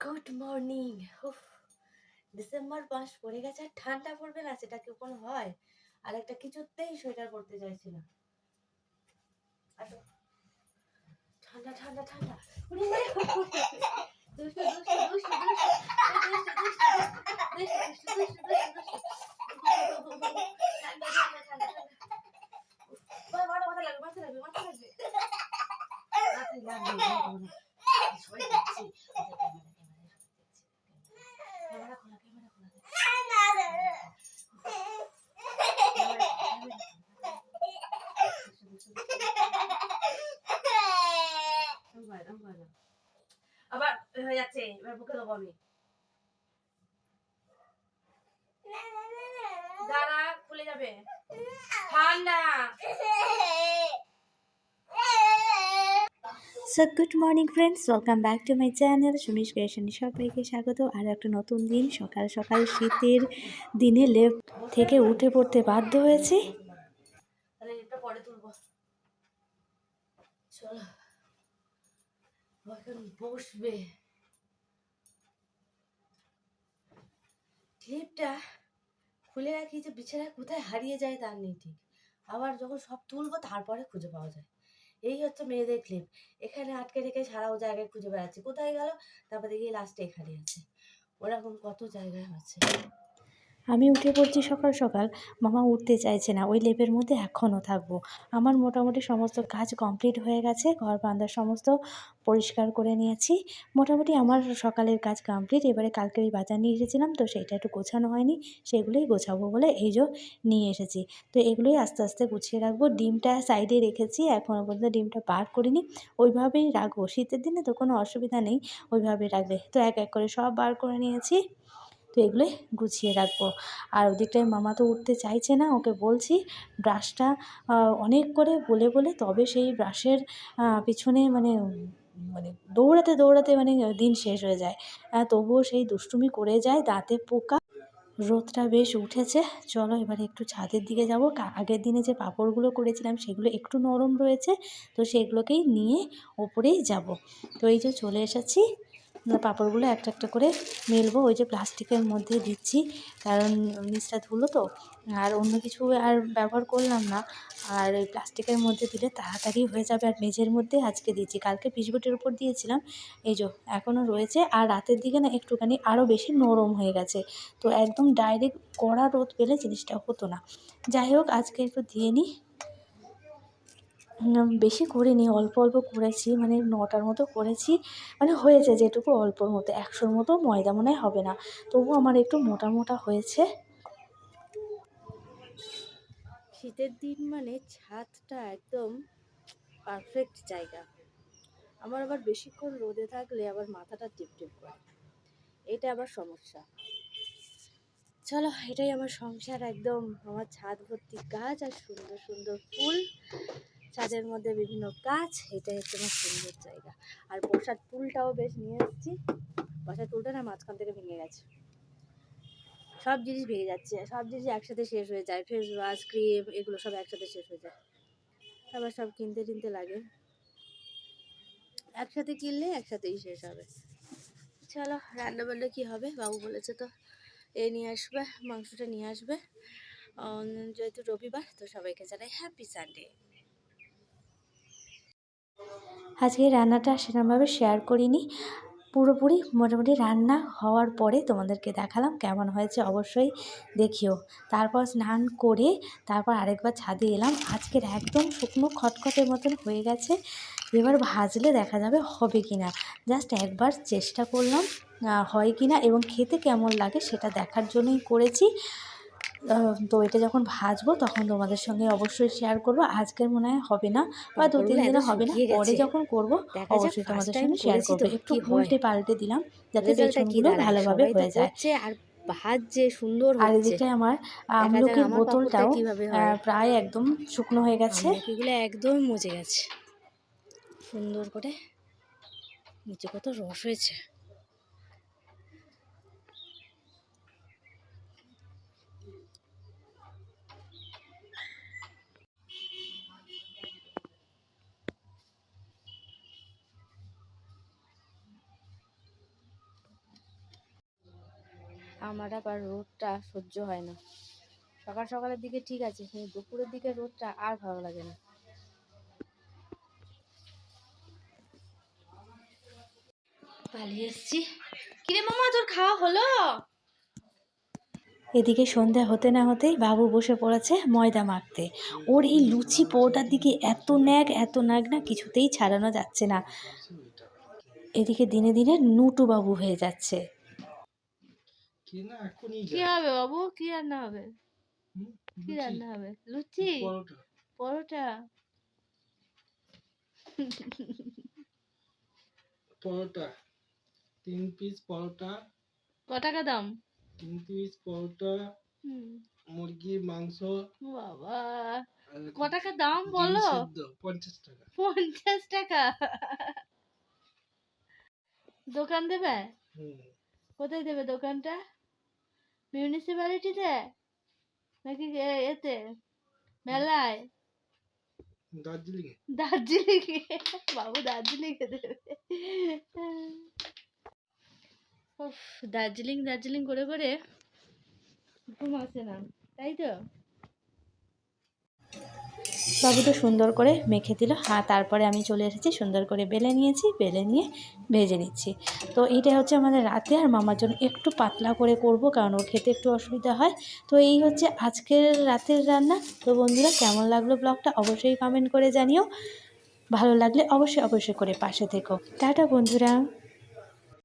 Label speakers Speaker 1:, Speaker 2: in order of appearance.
Speaker 1: Good morning December মাস পড়ে গেছে আর ঠান্ডা পড়বে না সেটা কি কোনো হয় আর একটা কিছুতেই সোয়েটার পড়তে চাইছি না ঠান্ডা ঠান্ডা ঠান্ডা মাথা লাগবে মাথা লাগবে মাথা লাগবে হয়ে যাচ্ছে এবার দেবো আমি। দাঁড়া খুলে যাবে। ঠান্ডা।
Speaker 2: So good morning friends welcome back to my channel সুমিশ ক্রিয়েশনে সবাইকে স্বাগত। আর একটা নতুন দিন। সকাল সকাল শীতের দিনে লেপ থেকে উঠে পড়তে বাধ্য হয়েছি।
Speaker 1: তাহলে এটা পরে তুলবো। চলো। বসবে। ক্লিপটা খুলে রাখি যে বিছানায় কোথায় হারিয়ে যায় তার নেই ঠিক। আবার যখন সব তুলবো তারপরে খুঁজে পাওয়া যায়। এই হচ্ছে মেয়েদের ক্লিপ এখানে আটকে রেখে সারাও জায়গায় খুঁজে বেড়াচ্ছে। কোথায় গেল? তারপর দেখি লাস্টে এখানে আছে। ওরকম কত জায়গায় আছে।
Speaker 2: আমি উঠে পড়ছি সকাল সকাল। মামা উঠতে চাইছে না, ওই লেপের মধ্যে এখনও থাকব। আমার মোটামুটি সমস্ত কাজ কমপ্লিট হয়ে গেছে, ঘর বান্ধার সমস্ত পরিষ্কার করে নিয়েছি। মোটামুটি আমার সকালের কাজ কমপ্লিট, এবারে কালকে ওই বাজার নিয়ে এসেছিলাম, তো সেইটা একটু গোছানো হয়নি, সেগুলোই গোছাবো বলে এই যে নিয়ে এসেছি। তো এগুলোই আস্তে আস্তে গুছিয়ে রাখব। ডিমটা সাইডে রেখেছি, এখনও পর্যন্ত ডিমটা বার করিনি। ওইভাবেই রাখব। শীতের দিনে তো কোনো অসুবিধা নেই ওইভাবে রাখলে তো এক এক করে সব বার করে নিয়েছি। তো এগুলোই গুছিয়ে রাখব। আর ওদিকটায় মামা তো উঠতে চাইছে না, ওকে বলছি ব্রাশটা অনেক করে বলে বলে তবে সেই ব্রাশের পিছনে মানে মানে দৌড়াতে দৌড়াতে মানে দিন শেষ হয়ে যায়। তবুও সেই দুষ্টুমি করে যায়, দাঁতে পোকা। রোদটা বেশ উঠেছে, চলো এবারে একটু ছাদের দিকে যাব। আগের দিনে যে পাঁপড়গুলো করেছিলাম সেগুলো একটু নরম রয়েছে, তো সেগুলোকেই নিয়ে ওপরেই যাব। তো এই যে চলে এসেছি পাঁপড়গুলো একটা একটা করে মেলবো, ওই যে প্লাস্টিকের মধ্যে দিচ্ছি। কারণ নিচটা ধুলো তো। আর অন্য কিছু আর ব্যবহার করলাম না। আর ওই প্লাস্টিকের মধ্যে দিলে তাড়াতাড়ি হয়ে যাবে। আর মেঝের মধ্যে আজকে দিয়েছি। কালকে পিচবোটের উপর দিয়েছিলাম। এই যে, এখনও রয়েছে। আর রাতের দিকে না একটুখানি আরও বেশি নরম হয়ে গেছে। তো একদম ডাইরেক্ট কড়া রোদ পেলে জিনিসটা হতো না। যাই হোক, আজকে একটু দিয়ে নিই। বেশি করিনি, অল্প অল্প করেছি মানে নটার মতো করেছি মানে হয়েছে যেটুকু অল্পর মতো, একশোর মতো ময়দা মনে হবে না তবু আমার একটু মোটা মোটা হয়েছে।
Speaker 1: শীতের দিন মানে ছাদটা একদম পারফেক্ট জায়গা। আমার আবার বেশিক্ষণ রোদে থাকলে আবার মাথাটা টিপ টিপ করে। এটা আবার সমস্যা। চলো, এটাই আমার সংসার, একদম আমার ছাদ ভর্তি গাছ আর সুন্দর সুন্দর ফুল। ছাদের মধ্যে বিভিন্ন গাছ, এটাই হচ্ছে আমার সুন্দর জায়গা। আর বসার টুলটাও বেশ নিয়ে এসেছি। বসার টুলটা না মাঝখান থেকে ভেঙে গেছে। সব জিনিস ভেঙে যাচ্ছে। সব জিনিস একসাথে শেষ হয়ে যায়। ফেস ওয়াশ ক্রিম এগুলো সব একসাথে শেষ হয়ে যায়। আবার সব কিনতে টিনতে লাগে। একসাথে কিনলে একসাথেই শেষ হবে। চলো, রান্না বান্না কী হবে? বাবু বলেছে তো, এ নিয়ে আসবে, মাংসটা নিয়ে আসবে। যেহেতু রবিবার, তো সবাইকে জানাই হ্যাপি সানডে
Speaker 2: আজকে রান্নাটা সেরকমভাবে শেয়ার করিনি। পুরোপুরি মোটামুটি রান্না হওয়ার পরে তোমাদেরকে দেখালাম কেমন হয়েছে অবশ্যই দেখিও। তারপর স্নান করে তারপর আরেকবার ছাদে এলাম। আজকের একদম শুকনো খটখটের মতন হয়ে গেছে। এবার ভাজলে দেখা যাবে হবে কি না জাস্ট একবার চেষ্টা করলাম হয় কি না এবং খেতে কেমন লাগে সেটা দেখার জন্যই করেছি। তো এটা যখন ভাজবো তখন তোমাদের সঙ্গে অবশ্যই শেয়ার করব। আজকের মনে হয় হবে না বা দু তিন দিনে হবে না পরে যখন করব অবশ্যই তোমাদের সঙ্গে শেয়ার করব। একটু
Speaker 1: কি
Speaker 2: উল্টে পাল্টে দিলাম যাতে পেছনগুলো ভালোভাবে হয়ে যায়।
Speaker 1: আর ভাজছে সুন্দর
Speaker 2: আর এদিকে আমার আমলকির বোতলটাও
Speaker 1: হয়।
Speaker 2: প্রায় একদম শুকনো হয়ে গেছে।
Speaker 1: এগুলো একদম মজে গেছে। সুন্দর করে নিচে কত রস হয়েছে। আমার আবার রোদটা সহ্য হয় না। সকাল সকালের দিকে ঠিক আছে, কিন্তু দুপুরের দিকে রোদটা আর ভালো লাগে না। পালিয়ে এসছি। কিরে মামা, তোর খাওয়া হলো?
Speaker 2: এদিকে সন্ধ্যা হতে না হতেই বাবু বসে পড়েছে ময়দা মাখতে। ওর এই লুচি পোটার দিকে এত ন্যাক এত ন্যাক না কিছুতেই ছাড়ানো যাচ্ছে না। এদিকে দিনে দিনে নুটু বাবু হয়ে যাচ্ছে।
Speaker 3: কি না এখনই
Speaker 1: কি হবে বাবু? কি রান্না হবে? কি রান্না হবে? লুচি?
Speaker 3: পরোটা।
Speaker 1: পরোটা?
Speaker 3: তিন পিস পরোটা।
Speaker 1: ক টাকা দাম?
Speaker 3: তিন পিস পরোটা।
Speaker 1: হুম,
Speaker 3: মুরগির মাংস।
Speaker 1: বাবা। ক টাকা দাম বলো?
Speaker 3: পঞ্চাশ টাকা।
Speaker 1: পঞ্চাশ টাকা? দোকান দেবে?
Speaker 3: হুম।
Speaker 1: কোথায় দেবে দোকানটা? মিউনিসিপ্যালিটিতে নাকি এতে? মেলায়?
Speaker 3: দার্জিলিং
Speaker 1: দার্জিলিং বাবু দার্জিলিং দেবে। দার্জিলিং দার্জিলিং করে করে ঘুম আসে না। তাই তো?
Speaker 2: বাবু তো সুন্দর করে মেখে দিল। হ্যাঁ তারপরে আমি চলে এসেছি, সুন্দর করে বেলে নিয়েছি, বেলে নিয়ে ভেজে নিচ্ছি। তো এইটা হচ্ছে আমাদের রাতে, আর মামার জন্য একটু পাতলা করে করব, কারণ ওর খেতে একটু অসুবিধা হয়। তো এই হচ্ছে আজকের রাতের রান্না। তো বন্ধুরা, কেমন লাগল ব্লগটা অবশ্যই কমেন্ট করে জানিও। ভালো লাগলে অবশ্যই অবশ্যই করে পাশে থেকো। টাটা বন্ধুরা।